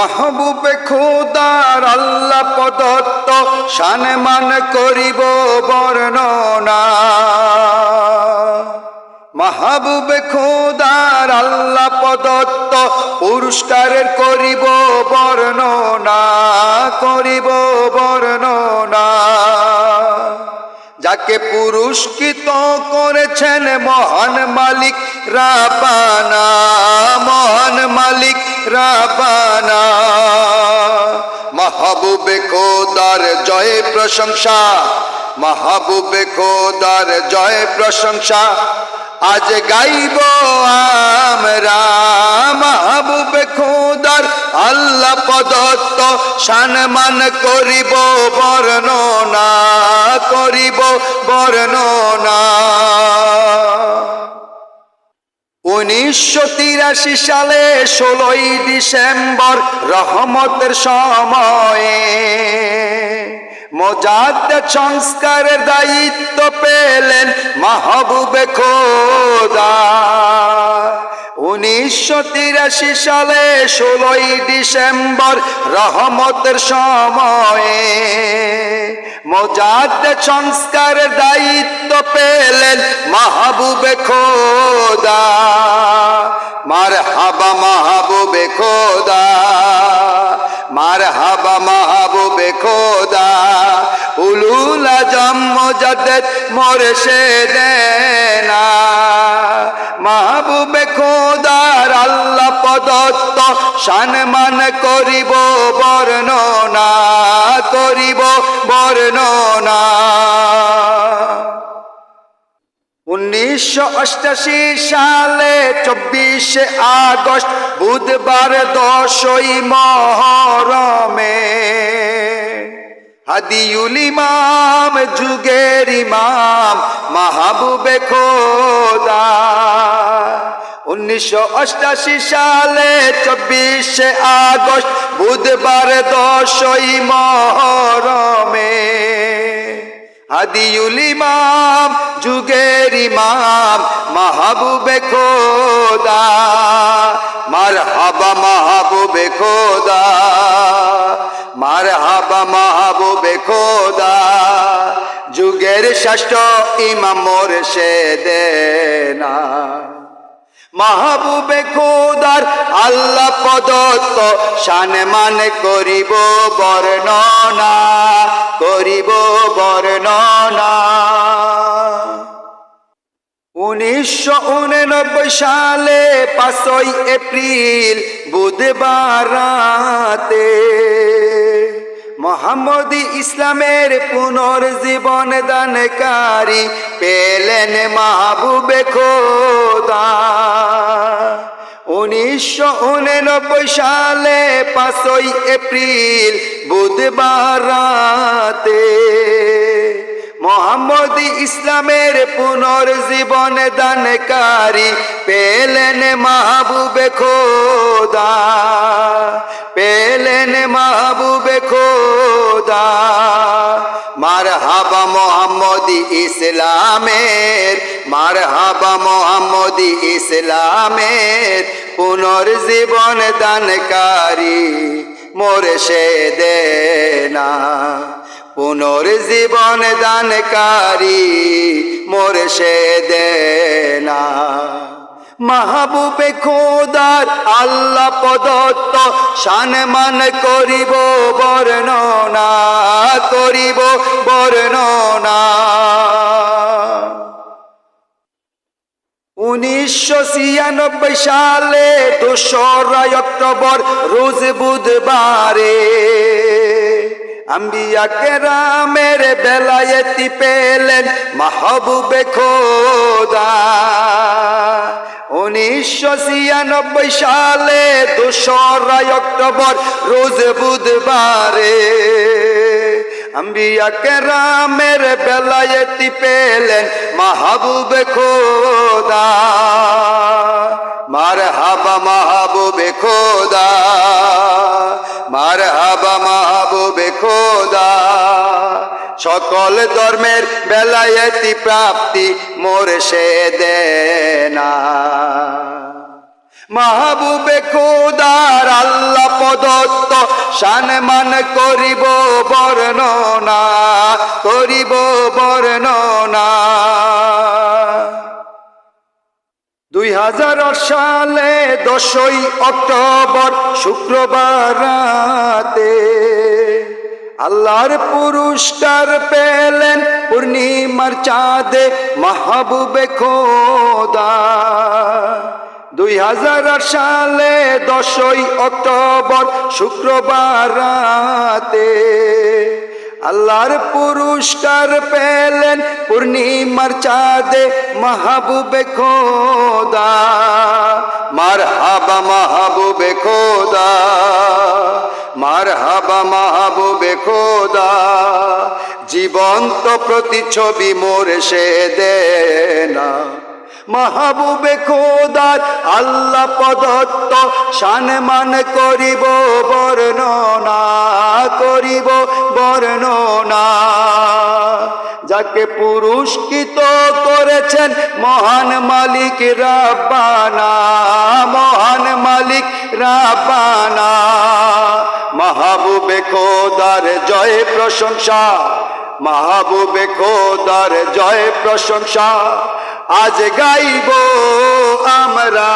মাহবুবে খোদার আল্লাহ প্রদত্ত সানে মান করিব বর্ণনা। মাহবুবে খোদার আল্লাহ প্রদত্ত পুরস্কারের করিব বর্ণনা করিব বর্ণনা। যাকে পুরস্কৃত করেছেন মহান মালিক, রাবানা, মহান মালিক, রাবানা। মাহবুবে খোদার জয় প্রশংসা, মাহবুবে খোদার জয় প্রশংসা। আজ গাইব আমরা মাহবুবে খোদার আল্লাহ প্রদত্ত সম্মান করিব বর্ণনা। করিব বর্ণনা। উনিশশো তিরাশি সালে ষোলোই ডিসেম্বর রহমতের সময়ে মজাদ সংস্কারের দায়িত্ব পেলেন মাহবুবে খোদা। উনিশশো তিরাশি সালে ষোলোই ডিসেম্বর রহমতের সময়ে মজাদ সংস্কার দায়িত্ব পেলেন মাহবুবে খোদা মার হাবা মাহবুবে খোদা মার হাবা মাহবুবে খোদা। উলুল আজম মজাদ্দেদ মোরে সে দেনা, মাহবুবে প্রদত্ত সম্মান করিব, বর্ণনা করিব, বর্ণনা। উনিশশো অষ্টাশি সালে চব্বিশে আগস্ট, বুধবার দশই মহরমে হাদিউল ইমাম যুগের ইমাম মাহবুবে খোদা উনিশশো সালে চব্বিশে আগস্ট বুধবার দশই মহরমে হাদিউল ইমাম, যুগের ইমাম, মাহবুবে খোদা মার হাবা মাহবুবে খোদা মার হাবা মাহবুবে খোদা, যুগের ষষ্ঠ ইমাম মোর সে দেনা মাহবুবে খোদার আল্লাহ প্রদত্ত শান মানে করিব বর্ণনা করিব বর্ণনা। উনিশশো উননব্বই সালে পাঁচই এপ্রিল বুধবার রাতে মোহাম্মদ ইসলামের পুনর্জীবন দানকারী পেলেন মাহবুবে খোদা। উনিশশো উননব্বই সালে পাঁচই এপ্রিল বুধবার রাতে মোহাম্মদ ইসলামের পুনর্জীবন দানকারী পেলেন মাহবুবে খোদা। পেলেন মাহবুবে খোদা। মার হাবা মোহাম্মদ ইসলামের মার হাবা মোহাম্মদ ইসলামের পুনর্জীবন দানকারী মোরে সে দেনা পুনর্জীবন দানকারী মোর সে দেনা মাহবুবে খোদার আল্লাহ প্রদত্ত সম্মান করিব, বর্ণনা করিব, বর্ণনা। উনিশশো ছিয়ানব্বই সালে দোসরা অক্টোবর, রোজ বুধবারে আম্বিয়া কেরামের বেলায়েতি পেলেন মাহবুবে খোদা। উনিশশো ছিয়ানব্বই সালে দোসরা অক্টোবর, রোজ বুধবারে আম্বিয়া কেরামের বেলায়েতি পেলেন মাহবুবে খোদা মার হাবা মাহবুবে খোদা মার হাবা সকল ধর্মের বেলায়েতি প্রাপ্তি, মোর সে দেনা। মাহবুবে খোদার আল্লাহ প্রদত্ত শান মান করিব বর্ণনা করিব বর্ণনা। দুই হাজার সালে দশই অক্টোবর শুক্রবার রাতে আল্লাহর পুরস্কার পেলেন পূর্ণিমার চাঁদে মাহবুবে খোদা। দুই হাজার সালে দশই অক্টোবর শুক্রবার রাতে আল্লাহর পুরস্কার পেলেন, পূর্ণিমার চাঁদে মাহবুবে খোদা। মার হাবা মাহবুবে খোদা মার হাবা মাহবুবে খোদা। জীবন্ত প্রতিচ্ছবি মোর সে দেনা। মাহবুবে খোদার আল্লাহ প্রদত্ত শান মান করিব, বর্ণনা করিব, বর্ণনা। যাকে পুরস্কৃত করেছেন মহান মালিক রাব্বানা, মহান মালিক রাব্বানা। মাহবুবে খোদার জয় প্রশংসা, মাহবুবে খোদার জয় প্রশংসা। আজ গাইব আমরা।